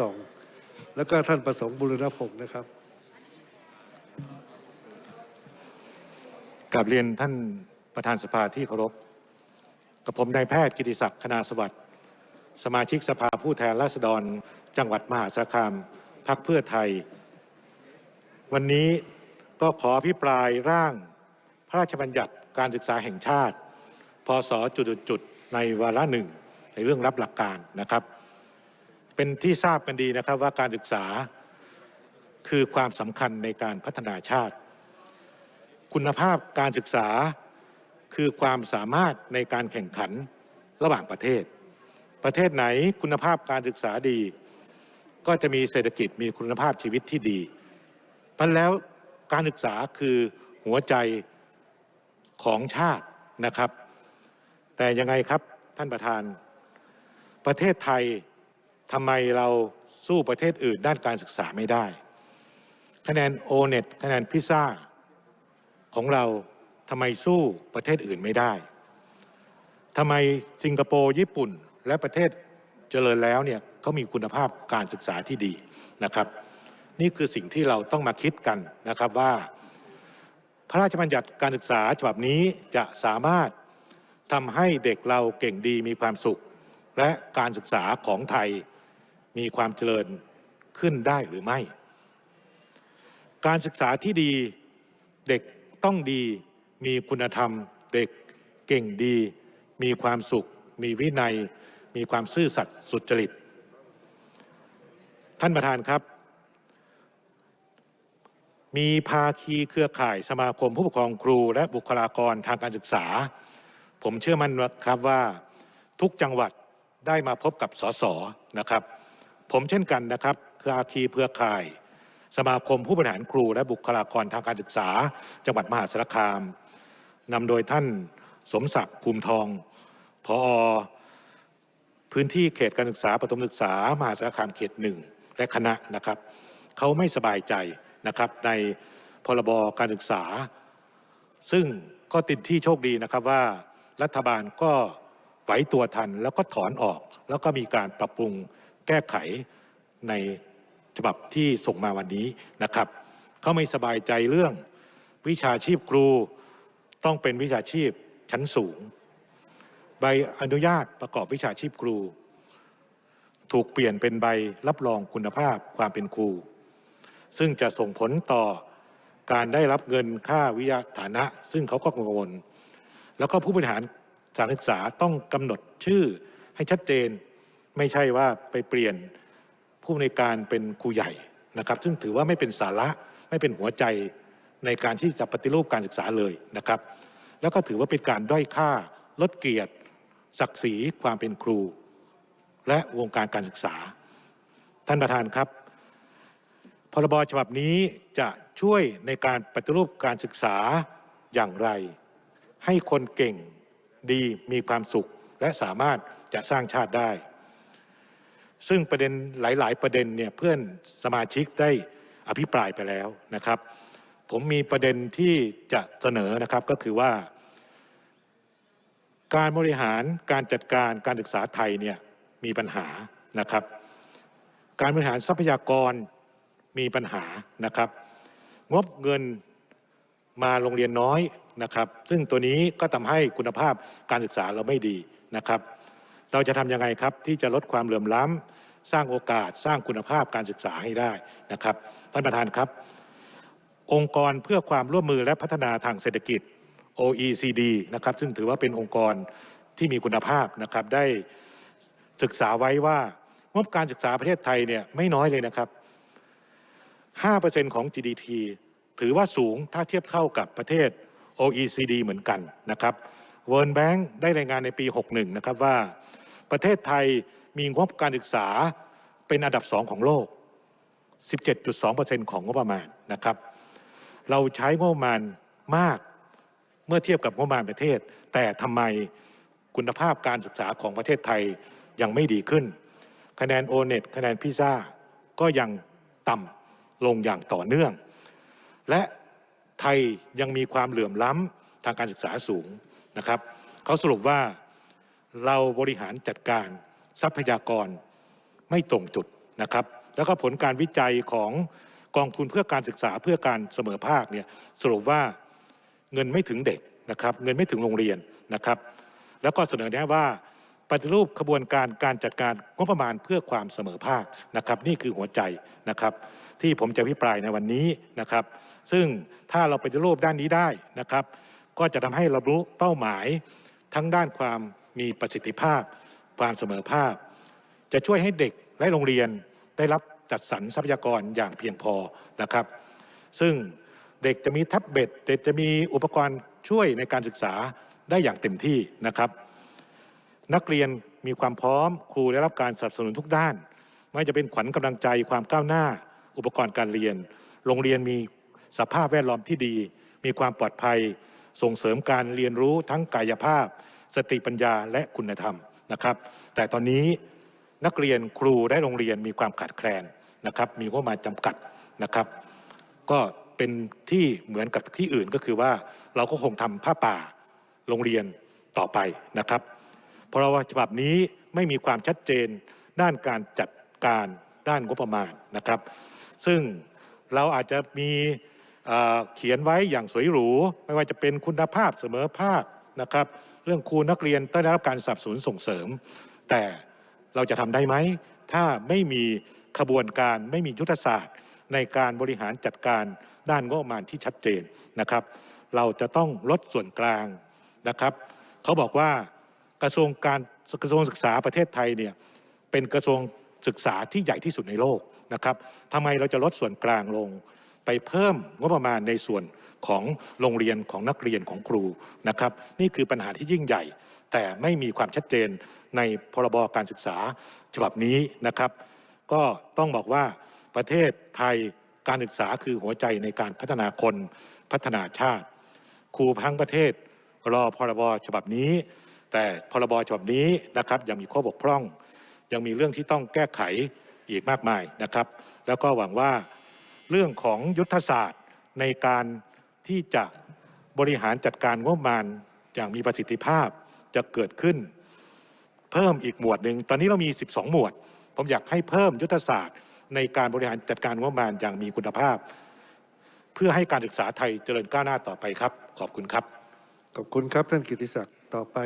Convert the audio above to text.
สอง แล้วก็ท่านประสงค์บุรณพงศ์นะครับกราบเรียนท่านประธานสภาที่เคารพ กับผมนายแพทย์กิติศักดิ์คณาสวัสดิ์สมาชิกสภาผู้แทนราษฎร จังหวัดมหาสารคามพักเพื่อไทย วันนี้ก็ขออภิปรายร่างพระราชบัญญัติการศึกษาแห่งชาติ พศจุดๆในวาระหนึ่งในเรื่องรับหลักการนะครับ เป็นที่ทราบกันดีนะครับว่าการศึกษาคือความสำคัญในการพัฒนาชาติ คุณภาพการศึกษาคือความสามารถในการแข่งขันระหว่างประเทศ ประเทศไหนคุณภาพการศึกษาดี ก็จะมีเศรษฐกิจมีคุณภาพชีวิตที่ดีมันแล้วการศึกษาคือหัวใจของชาตินะครับ แต่ยังไงครับท่านประธาน ประเทศไทย ทำไมเราสู้ประเทศอื่นด้านการศึกษาไม่ได้ คะแนนโอเน็ตคะแนนพิซซ่าของเราทำไมสู้ประเทศอื่นไม่ได้ทำไมสิงคโปร์ญี่ปุ่นและประเทศเจริญแล้วเนี่ยเขามีคุณภาพการศึกษาที่ดีนะครับ นี่คือสิ่งที่เราต้องมาคิดกันนะครับว่า พระราชบัญญัติการศึกษาฉบับนี้จะสามารถทำให้เด็กเราเก่งดีมีความสุข และการศึกษาของไทย มีความเจริญขึ้นได้หรือไม่ การศึกษาที่ดีเด็กต้องดี มีคุณธรรม เด็กเก่งดี มีความสุข มีวินัย มีความซื่อสัตย์สุจริต ท่านประธานครับ มีภาคีเครือข่ายสมาคมผู้ปกครองครู และบุคลากรทางการศึกษา ผมเชื่อมั่นครับว่าทุกจังหวัดได้มาพบกับสสนะครับ ผมเช่นกันนะครับคืออาคีเครือข่าย สมาคมผู้บริหารครูและบุคลากรทางการศึกษา จังหวัดมหาสารคามนำโดยท่านสมศักดิ์ภูมิทองพอพื้นที่เขตการศึกษาประถมศึกษา มหาสารคามเขตหนึ่งและคณะนะครับเขาไม่สบายใจนะครับในพรบการศึกษา ซึ่งก็ติดที่โชคดีนะครับว่ารัฐบาลก็ไหวตัวทันแล้วก็ถอนออก แล้วก็มีการปรับปรุง แก้ไขในฉบับที่ส่งมาวันนี้นะครับเขาไม่สบายใจเรื่องวิชาชีพครูต้องเป็นวิชาชีพชั้นสูง ใบอนุญาตประกอบวิชาชีพครู ถูกเปลี่ยนเป็นใบรับรองคุณภาพความเป็นครู ซึ่งจะส่งผลต่อการได้รับเงินค่าวิทยาฐานะ ซึ่งเขาก็กังวล แล้วก็ผู้บริหารสถานศึกษาต้องกำหนดชื่อให้ชัดเจน ไม่ใช่ว่าไปเปลี่ยนผู้อำนการเป็นครูใหญ่นะครับ ซึ่งถือว่าไม่เป็นสาระไม่เป็นหัวใจในการที่จะปฏิรูปการศึกษาเลยนะครับ แล้วก็ถือว่าเป็นการด้อยค่าลดเกียรติ ศักดิ์ศรีความเป็นครู และวงการการศึกษา ท่านประธานครับพรบฉบับนี้จะช่วยในการปฏิรูปการศึกษาอย่างไร ให้คนเก่งดีมีความสุขและสามารถจะสร้างชาติได้ ซึ่งประเด็นหลาย ๆ ประเด็นเนี่ยเพื่อนสมาชิกได้อภิปรายไปแล้วนะครับ ผมมีประเด็นที่จะเสนอนะครับก็คือว่า การบริหารการจัดการการศึกษาไทยเนี่ยมีปัญหานะครับ การบริหารทรัพยากรมีปัญหานะครับ งบเงินมาโรงเรียนน้อยนะครับ ซึ่งตัวนี้ก็ทำให้คุณภาพการศึกษาเราไม่ดีนะครับ เราจะทำยังไงครับที่จะลดความเหลื่อมล้ำสร้างโอกาสสร้างคุณภาพการศึกษาให้ได้นะครับท่านประธานครับ องค์กรเพื่อความร่วมมือและพัฒนาทางเศรษฐกิจ OECD นะครับซึ่งถือว่าเป็นองค์กรที่มีคุณภาพนะครับได้ศึกษาไว้ว่างบการศึกษาประเทศไทยเนี่ยไม่น้อยเลยนะครับ 5%ของ GDP ถือว่าสูงถ้าเทียบเท่ากับประเทศ OECD เหมือนกันนะครับ World Bank ได้รายงานในปี 61 นะครับว่า ประเทศไทยมีงบการศึกษาเป็นอันดับสองของโลก 17.2%ของงบประมาณนะครับ เราใช้งบประมาณมากเมื่อเทียบกับงบประมาณประเทศ แต่ทำไมคุณภาพการศึกษาของประเทศไทยยังไม่ดีขึ้น คะแนนโอเน็ตคะแนนพิซซ่าก็ยังต่ำลงอย่างต่อเนื่อง และไทยยังมีความเหลื่อมล้ำทางการศึกษาสูง นะครับเขาสรุปว่าเราบริหารจัดการทรัพยากรไม่ตรงจุดนะครับ แล้วก็ผลการวิจัยของกองทุนเพื่อการศึกษาเพื่อการเสมอภาคเนี่ยสรุปว่าเงินไม่ถึงเด็กนะครับ เงินไม่ถึงโรงเรียนนะครับ แล้วก็เสนอแนะว่าปฏิรูปขบวนการการจัดการงบประมาณเพื่อความเสมอภาคนะครับ นี่คือหัวใจนะครับ ที่ผมจะพิปรายในวันนี้นะครับ ซึ่งถ้าเราปฏิรูปด้านนี้ได้นะครับ ก็จะทำให้เรารู้เป้าหมายทั้งด้านความมีประสิทธิภาพ ความเสมอภาค จะช่วยให้เด็กและโรงเรียนได้รับจัดสรรทรัพยากรอย่างเพียงพอนะครับ ซึ่งเด็กจะมีแท็บเล็ตเด็กจะมีอุปกรณ์ช่วยในการศึกษาได้อย่างเต็มที่นะครับ นักเรียนมีความพร้อมครูได้รับการสนับสนุนทุกด้าน ไม่จะเป็นขวัญกำลังใจความก้าวหน้า อุปกรณ์การเรียน โรงเรียนมีสภาพแวดล้อมที่ดี มีความปลอดภัย ส่งเสริมการเรียนรู้ทั้งกายภาพ สติปัญญาและคุณธรรมนะครับ แต่ตอนนี้นักเรียนครูและโรงเรียนมีความขาดแคลนนะครับ มีงบมาณจำกัดนะครับ ก็เป็นที่เหมือนกับที่อื่นก็คือว่าเราก็คงทำผ้าป่าโรงเรียนต่อไปนะครับ เพราะว่าฉบับนี้ไม่มีความชัดเจนด้านการจัดการด้านงบประมาณนะครับ ซึ่งเราอาจจะมี เขียนไว้อย่างสวยหรู ไม่ว่าจะเป็นคุณภาพเสมอภาคนะครับ เรื่องครูนักเรียนต้องได้รับการสนับสนุนส่งเสริม แต่เราจะทำได้ไหม ถ้าไม่มีขบวนการไม่มียุทธศาสตร์ ในการบริหารจัดการด้านงบประมาณที่ชัดเจนนะครับ เราจะต้องลดส่วนกลางนะครับ เขาบอกว่ากระทรวงการกระทรวงศึกษาประเทศไทยเนี่ยเป็นกระทรวงศึกษาที่ใหญ่ที่สุดในโลกนะครับทำไมเราจะลดส่วนกลางลง ไปเพิ่มงบประมาณในส่วนของโรงเรียนของนักเรียนของครูนะครับ นี่คือปัญหาที่ยิ่งใหญ่ แต่ไม่มีความชัดเจนในพรบการศึกษาฉบับนี้นะครับ ก็ต้องบอกว่าประเทศไทยการศึกษาคือหัวใจในการพัฒนาคนพัฒนาชาติ ครูทั้งประเทศรอพรบฉบับนี้ แต่พรบฉบับนี้นะครับยังมีข้อบกพร่อง ยังมีเรื่องที่ต้องแก้ไขอีกมากมายนะครับ แล้วก็หวังว่า เรื่องของยุทธศาสตร์ในการที่จะบริหารจัดการงบประมาณอย่างมีประสิทธิภาพจะเกิดขึ้น เพิ่มอีกหมวดหนึ่งตอนนี้เรามี 12 หมวด ผมอยากให้เพิ่มยุทธศาสตร์ในการบริหารจัดการงบประมาณอย่างมีคุณภาพ เพื่อให้การศึกษาไทยเจริญก้าวหน้าต่อไปครับ ขอบคุณครับ ขอบคุณครับท่านกิติศักดิ์ต่อไป